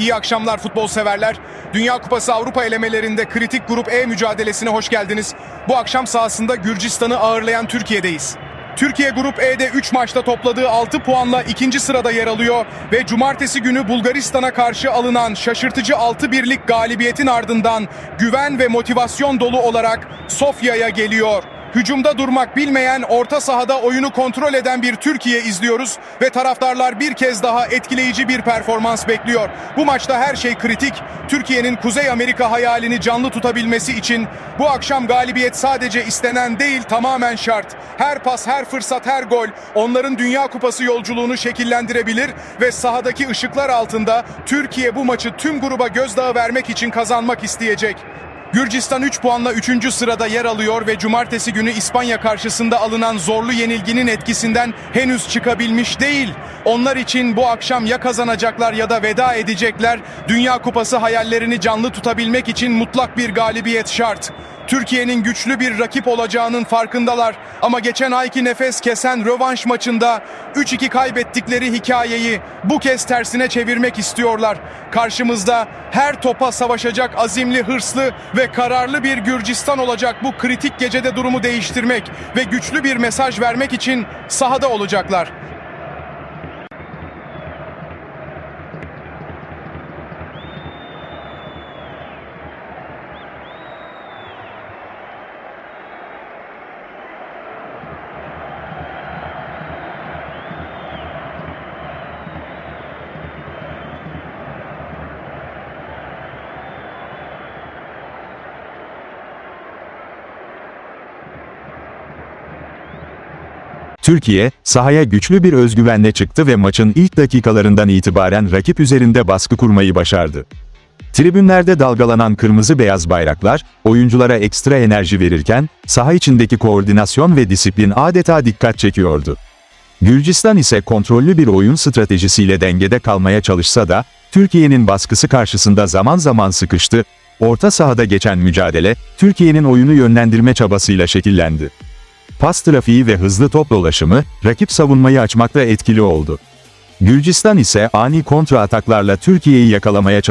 İyi akşamlar futbol severler. Dünya Kupası Avrupa elemelerinde kritik grup E mücadelesine hoş geldiniz. Bu akşam sahasında Gürcistan'ı ağırlayan Türkiye'deyiz. Türkiye Grup E'de 3 maçta topladığı 6 puanla ikinci sırada yer alıyor ve cumartesi günü Bulgaristan'a karşı alınan şaşırtıcı 6 birlik galibiyetin ardından güven ve motivasyon dolu olarak Sofya'ya geliyor. Hücumda durmak bilmeyen, orta sahada oyunu kontrol eden bir Türkiye izliyoruz ve taraftarlar bir kez daha etkileyici bir performans bekliyor. Bu maçta her şey kritik. Türkiye'nin Kuzey Amerika hayalini canlı tutabilmesi için bu akşam galibiyet sadece istenen değil tamamen şart. Her pas, her fırsat, her gol onların Dünya Kupası yolculuğunu şekillendirebilir ve sahadaki ışıklar altında Türkiye bu maçı tüm gruba gözdağı vermek için kazanmak isteyecek. Gürcistan 3 puanla 3. sırada yer alıyor ve cumartesi günü İspanya karşısında alınan zorlu yenilginin etkisinden henüz çıkabilmiş değil. Onlar için bu akşam ya kazanacaklar ya da veda edecekler. Dünya Kupası hayallerini canlı tutabilmek için mutlak bir galibiyet şart. Türkiye'nin güçlü bir rakip olacağının farkındalar ama geçen ayki nefes kesen rövanş maçında 3-2 kaybettikleri hikayeyi bu kez tersine çevirmek istiyorlar. Karşımızda her topa savaşacak azimli, hırslı ve kararlı bir Gürcistan olacak bu kritik gecede durumu değiştirmek ve güçlü bir mesaj vermek için sahada olacaklar. Türkiye, sahaya güçlü bir özgüvenle çıktı ve maçın ilk dakikalarından itibaren rakip üzerinde baskı kurmayı başardı. Tribünlerde dalgalanan kırmızı beyaz bayraklar, oyunculara ekstra enerji verirken, saha içindeki koordinasyon ve disiplin adeta dikkat çekiyordu. Gürcistan ise kontrollü bir oyun stratejisiyle dengede kalmaya çalışsa da, Türkiye'nin baskısı karşısında zaman zaman sıkıştı, orta sahada geçen mücadele, Türkiye'nin oyunu yönlendirme çabasıyla şekillendi. Pas trafiği ve hızlı top dolaşımı, rakip savunmayı açmakta etkili oldu. Gürcistan ise ani kontra ataklarla Türkiye'yi yakalamaya çalıştı.